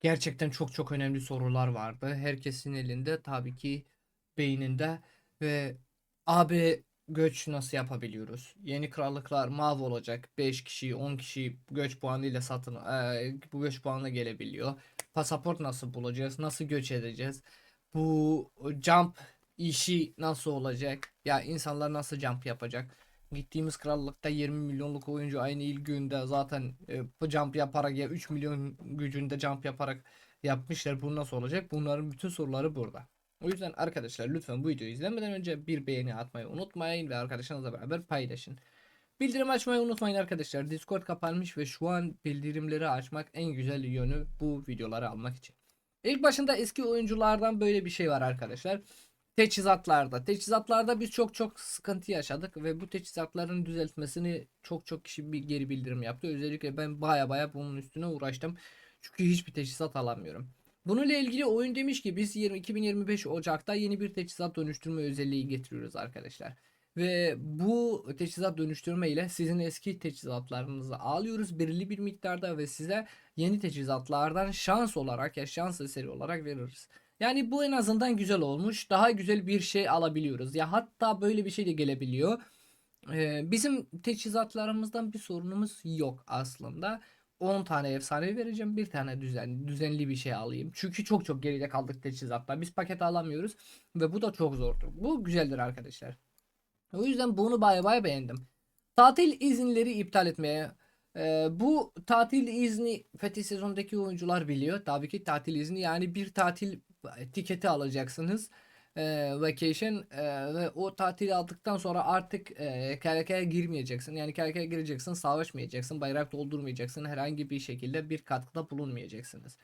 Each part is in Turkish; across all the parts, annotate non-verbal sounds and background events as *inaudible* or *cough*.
Gerçekten çok çok önemli sorular vardı. Herkesin elinde tabii ki beyninde ve abi göç nasıl yapabiliyoruz? Yeni krallıklar mahvolacak. 5 kişi 10 kişi göç puanıyla satın eee, bu göç puanına gelebiliyor. Pasaport nasıl bulacağız? Nasıl göç edeceğiz? Bu jump işi nasıl olacak? Ya insanlar nasıl jump yapacak? Gittiğimiz krallıkta 20 milyonluk oyuncu aynı ilk günde zaten e, jump yaparak ya 3 milyon gücünde jump yaparak yapmışlar. Bu nasıl olacak? Bunların bütün soruları burada. O yüzden arkadaşlar lütfen bu videoyu izlemeden önce bir beğeni atmayı unutmayın ve arkadaşlarınızla beraber paylaşın. Bildirim açmayı unutmayın arkadaşlar. Discord kapanmış ve şu an bildirimleri açmak en güzel yönü bu videoları almak için. İlk başında eski oyunculardan böyle bir şey var arkadaşlar. Teçhizatlarda. Teçhizatlarda biz çok çok sıkıntı yaşadık ve bu teçhizatların düzeltmesini çok çok kişi bir geri bildirim yaptı. Özellikle ben baya baya bunun üstüne uğraştım. Çünkü hiçbir teçhizat alamıyorum. Bununla ilgili oyun demiş ki biz 20 2025 Ocak'ta yeni bir teçhizat dönüştürme özelliği getiriyoruz arkadaşlar. Ve bu teçhizat dönüştürme ile sizin eski teçhizatlarınızı alıyoruz belirli bir miktarda ve size yeni teçhizatlardan şans olarak ya şans eseri olarak veririz. Yani bu en azından güzel olmuş. Daha güzel bir şey alabiliyoruz. Ya hatta böyle bir şey de gelebiliyor. Ee, bizim teçhizatlarımızdan bir sorunumuz yok aslında. 10 tane efsane vereceğim. Bir tane düzen, düzenli bir şey alayım. Çünkü çok çok geride kaldık teçhizatla. Biz paket alamıyoruz. Ve bu da çok zordur. Bu güzeldir arkadaşlar. O yüzden bunu bay bay beğendim. Tatil izinleri iptal etmeye ee, bu tatil izni Fethi sezondaki oyuncular biliyor. Tabii ki tatil izni yani bir tatil tiketi alacaksınız. Ee, vacation ee, ve o tatili aldıktan sonra artık e, KRK'ya girmeyeceksin. Yani KRK'ya gireceksin, savaşmayacaksın, bayrak doldurmayacaksın. Herhangi bir şekilde bir katkıda bulunmayacaksınız.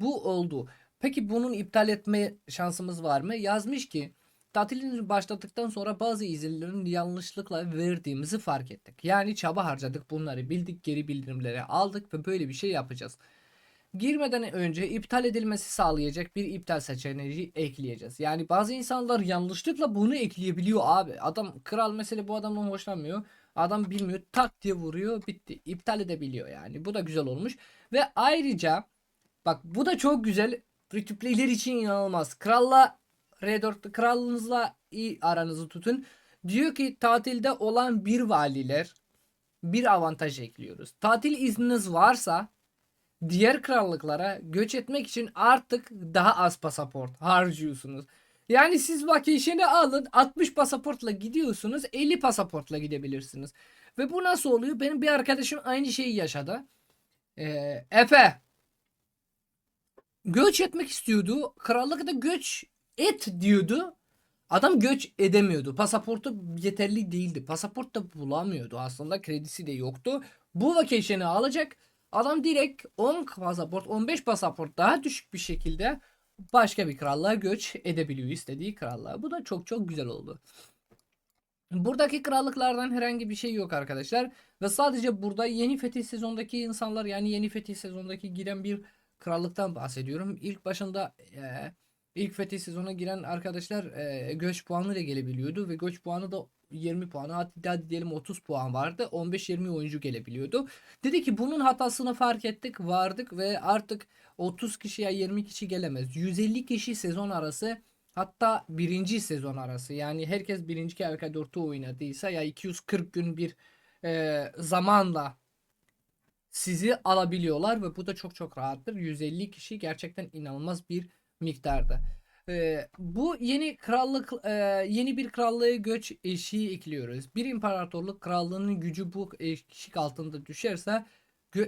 Bu oldu. Peki bunun iptal etme şansımız var mı? Yazmış ki Tatilimiz başladıktan sonra bazı izinlerin yanlışlıkla verdiğimizi fark ettik. Yani çaba harcadık bunları bildik geri bildirimleri aldık ve böyle bir şey yapacağız. Girmeden önce iptal edilmesi sağlayacak bir iptal seçeneği ekleyeceğiz. Yani bazı insanlar yanlışlıkla bunu ekleyebiliyor abi. Adam kral mesela bu adamdan hoşlanmıyor. Adam bilmiyor tak diye vuruyor bitti. İptal edebiliyor yani. Bu da güzel olmuş. Ve ayrıca bak bu da çok güzel. Free için inanılmaz. Kralla R4 kralınızla iyi aranızı tutun. Diyor ki tatilde olan bir valiler bir avantaj ekliyoruz. Tatil izniniz varsa diğer krallıklara göç etmek için artık daha az pasaport harcıyorsunuz. Yani siz vacation'ı alın 60 pasaportla gidiyorsunuz 50 pasaportla gidebilirsiniz. Ve bu nasıl oluyor? Benim bir arkadaşım aynı şeyi yaşadı. Ee, Efe göç etmek istiyordu. Krallıkta göç et diyordu. Adam göç edemiyordu. Pasaportu yeterli değildi. Pasaport da bulamıyordu. Aslında kredisi de yoktu. Bu vacation'ı alacak. Adam direkt 10 pasaport, 15 pasaport daha düşük bir şekilde başka bir krallığa göç edebiliyor istediği krallığa. Bu da çok çok güzel oldu. Buradaki krallıklardan herhangi bir şey yok arkadaşlar. Ve sadece burada yeni fetih sezondaki insanlar yani yeni fetih sezondaki giren bir krallıktan bahsediyorum. İlk başında e, İlk fetih sezonuna giren arkadaşlar e, göç puanıyla gelebiliyordu ve göç puanı da 20 puan hatta diyelim 30 puan vardı 15-20 oyuncu gelebiliyordu. Dedi ki bunun hatasını fark ettik vardık ve artık 30 kişiye 20 kişi gelemez. 150 kişi sezon arası hatta birinci sezon arası yani herkes birinci KVK4'ü oynadıysa ya 240 gün bir e, zamanla sizi alabiliyorlar ve bu da çok çok rahattır. 150 kişi gerçekten inanılmaz bir miktarda. Ee, bu yeni krallık e, yeni bir krallığa göç eşiği ekliyoruz. Bir imparatorluk krallığının gücü bu eşik altında düşerse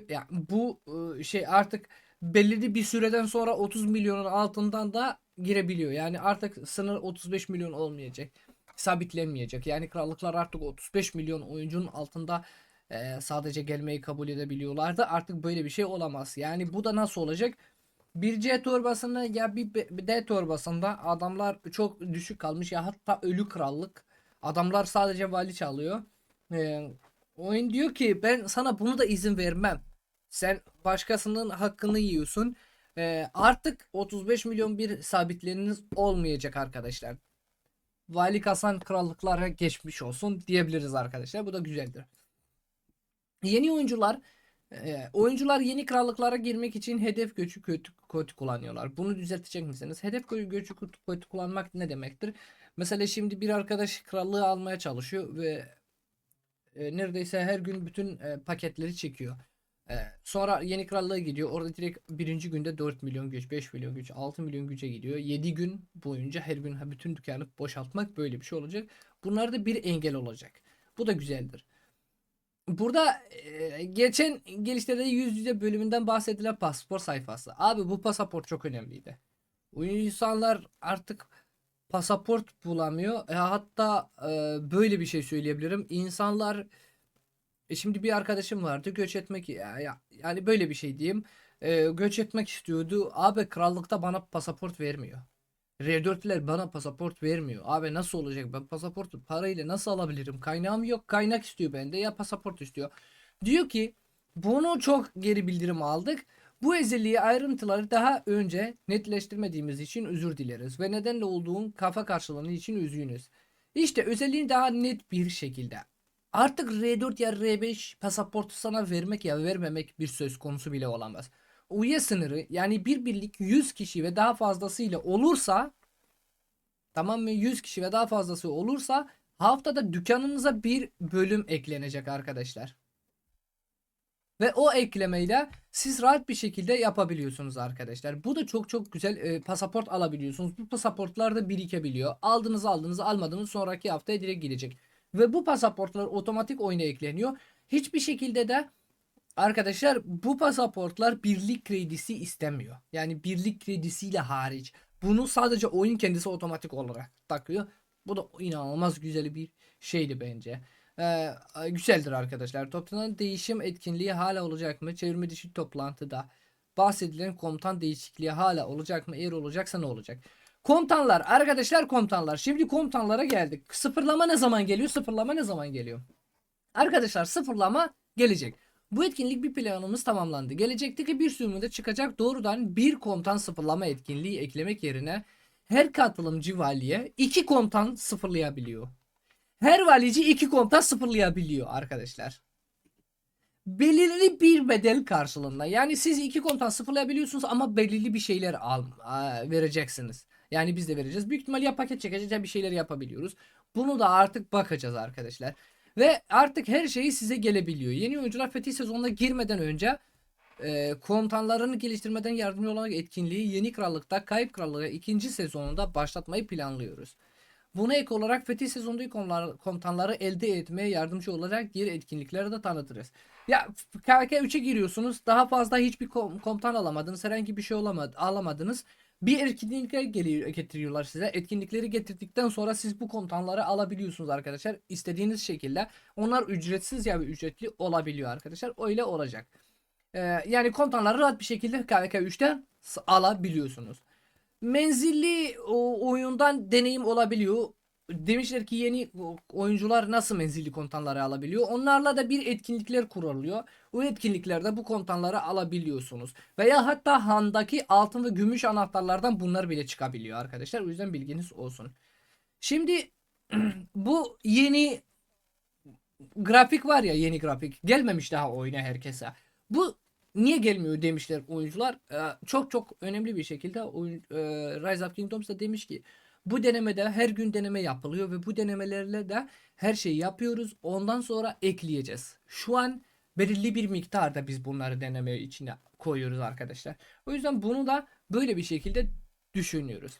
yani bu e, şey artık belirli bir süreden sonra 30 milyonun altından da girebiliyor. Yani artık sınır 35 milyon olmayacak. Sabitlenmeyecek. Yani krallıklar artık 35 milyon oyuncunun altında e, sadece gelmeyi kabul edebiliyorlardı. Artık böyle bir şey olamaz. Yani bu da nasıl olacak? Bir C torbasında ya bir D torbasında adamlar çok düşük kalmış ya hatta ölü krallık. Adamlar sadece vali çalıyor. Ee, oyun diyor ki ben sana bunu da izin vermem. Sen başkasının hakkını yiyorsun. Ee, artık 35 milyon bir sabitleriniz olmayacak arkadaşlar. Vali kasan krallıklara geçmiş olsun diyebiliriz arkadaşlar. Bu da güzeldir. Yeni oyuncular Ee, oyuncular yeni krallıklara girmek için hedef göçü kötü, kötü kullanıyorlar. Bunu düzeltecek misiniz? Hedef gö- göçü kötü kullanmak ne demektir? Mesela şimdi bir arkadaş krallığı almaya çalışıyor ve e, neredeyse her gün bütün e, paketleri çekiyor. E, sonra yeni krallığa gidiyor. Orada direkt birinci günde 4 milyon güç, 5 milyon güç, 6 milyon güce gidiyor. 7 gün boyunca her gün bütün dükkanı boşaltmak böyle bir şey olacak. Bunlar da bir engel olacak. Bu da güzeldir. Burada e, geçen gelişlerde yüz yüze bölümünden bahsedilen pasaport sayfası. Abi bu pasaport çok önemliydi. İnsanlar artık pasaport bulamıyor. E, hatta e, böyle bir şey söyleyebilirim. İnsanlar e, şimdi bir arkadaşım vardı göç etmek ya, ya- yani böyle bir şey diyeyim. E, göç etmek istiyordu. Abi krallıkta bana pasaport vermiyor. R4'ler bana pasaport vermiyor. Abi nasıl olacak? Ben pasaportu parayla nasıl alabilirim? Kaynağım yok. Kaynak istiyor bende ya pasaport istiyor. Diyor ki bunu çok geri bildirim aldık. Bu özelliği ayrıntıları daha önce netleştirmediğimiz için özür dileriz ve nedenle olduğun kafa karşılığını için üzgünüz. İşte özelliğini daha net bir şekilde. Artık R4 ya R5 pasaportu sana vermek ya vermemek bir söz konusu bile olamaz. Üye sınırı yani bir birlik 100 kişi ve daha fazlasıyla olursa tamam mı 100 kişi ve daha fazlası olursa haftada dükkanınıza bir bölüm eklenecek arkadaşlar. Ve o eklemeyle siz rahat bir şekilde yapabiliyorsunuz arkadaşlar. Bu da çok çok güzel e, pasaport alabiliyorsunuz. Bu pasaportlar da birikebiliyor. Aldınız aldınız almadınız sonraki haftaya direkt gidecek. Ve bu pasaportlar otomatik oyuna ekleniyor. Hiçbir şekilde de arkadaşlar bu pasaportlar birlik kredisi istemiyor. Yani birlik kredisiyle hariç. Bunu sadece oyun kendisi otomatik olarak takıyor. Bu da inanılmaz güzel bir şeydi bence. Ee, güzeldir arkadaşlar. Toplanan değişim etkinliği hala olacak mı? Çevirme dışı toplantıda bahsedilen komutan değişikliği hala olacak mı? Eğer olacaksa ne olacak? Komutanlar arkadaşlar komutanlar. Şimdi komutanlara geldik. Sıfırlama ne zaman geliyor? Sıfırlama ne zaman geliyor? Arkadaşlar sıfırlama gelecek. Bu etkinlik bir planımız tamamlandı. Gelecekteki bir sürümünde çıkacak doğrudan bir komutan sıfırlama etkinliği eklemek yerine her katılımcı valiye iki komutan sıfırlayabiliyor. Her valici iki komutan sıfırlayabiliyor arkadaşlar. Belirli bir bedel karşılığında. Yani siz iki komutan sıfırlayabiliyorsunuz ama belirli bir şeyler al, vereceksiniz. Yani biz de vereceğiz. Büyük ihtimal ya paket çekeceğiz ya bir şeyler yapabiliyoruz. Bunu da artık bakacağız arkadaşlar. Ve artık her şeyi size gelebiliyor. Yeni oyuncular Fetih sezonuna girmeden önce e, komutanlarını geliştirmeden yardımcı olan etkinliği Yeni Krallık'ta Kayıp Krallığı ikinci sezonunda başlatmayı planlıyoruz. Buna ek olarak Fetih sezonundaki konular- komutanları elde etmeye yardımcı olarak diğer etkinlikleri de tanıtırız. Ya KVK 3'e giriyorsunuz. Daha fazla hiçbir kom- komutan alamadınız. Herhangi bir şey olamadı, alamadınız. Bir etkinlikler geliyor, getiriyorlar size. Etkinlikleri getirdikten sonra siz bu komutanları alabiliyorsunuz arkadaşlar. İstediğiniz şekilde. Onlar ücretsiz ya ücretli olabiliyor arkadaşlar. Öyle olacak. Ee, yani komutanları rahat bir şekilde KVK 3'ten s- alabiliyorsunuz. Menzilli oyundan deneyim olabiliyor. Demişler ki yeni oyuncular nasıl menzilli komutanları alabiliyor? Onlarla da bir etkinlikler kuruluyor. O etkinliklerde bu komutanları alabiliyorsunuz. Veya hatta handaki altın ve gümüş anahtarlardan bunlar bile çıkabiliyor arkadaşlar. O yüzden bilginiz olsun. Şimdi *clears throat* bu yeni grafik var ya yeni grafik gelmemiş daha oyuna herkese. Bu niye gelmiyor demişler oyuncular. Ee, çok çok önemli bir şekilde oyun, e, Rise of Kingdoms da demiş ki bu denemede her gün deneme yapılıyor ve bu denemelerle de her şeyi yapıyoruz. Ondan sonra ekleyeceğiz. Şu an belirli bir miktarda biz bunları deneme içine koyuyoruz arkadaşlar. O yüzden bunu da böyle bir şekilde düşünüyoruz.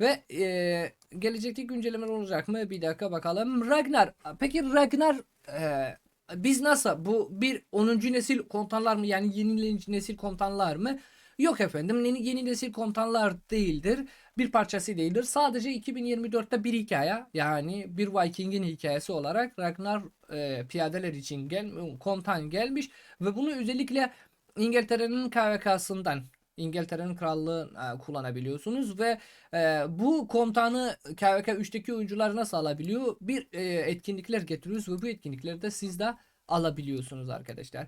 Ve e, gelecekteki güncellemeler olacak mı? Bir dakika bakalım. Ragnar. Peki Ragnar e, biz nasıl? Bu bir 10. nesil komutanlar mı? Yani yeni nesil komutanlar mı? Yok efendim. Yeni, yeni nesil komutanlar değildir. Bir parçası değildir. Sadece 2024'te bir hikaye. Yani bir Viking'in hikayesi olarak Ragnar e, piyadeler için gel, komutan gelmiş. Ve bunu özellikle İngiltere'nin KVK'sından İngiltere'nin krallığı e, kullanabiliyorsunuz ve e, bu komutanı KVK 3'teki oyuncular nasıl alabiliyor? Bir e, etkinlikler getiriyoruz ve bu etkinlikleri de siz de alabiliyorsunuz arkadaşlar.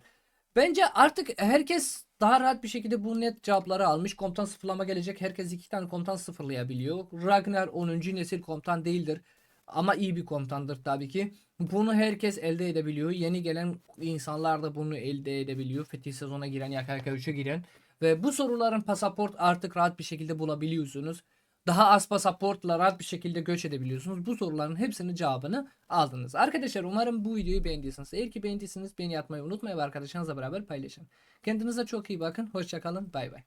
Bence artık herkes daha rahat bir şekilde bu net cevapları almış. Komutan sıfırlama gelecek. Herkes iki tane komutan sıfırlayabiliyor. Ragnar 10. nesil komutan değildir. Ama iyi bir komutandır tabii ki. Bunu herkes elde edebiliyor. Yeni gelen insanlar da bunu elde edebiliyor. Fethi sezona giren, YKK3'e giren. Ve bu soruların pasaport artık rahat bir şekilde bulabiliyorsunuz. Daha az pasaportla rahat bir şekilde göç edebiliyorsunuz. Bu soruların hepsinin cevabını aldınız. Arkadaşlar umarım bu videoyu beğendiyseniz. Eğer ki beğendiyseniz beni atmayı unutmayın ve arkadaşlarınızla beraber paylaşın. Kendinize çok iyi bakın. Hoşçakalın. Bay bay.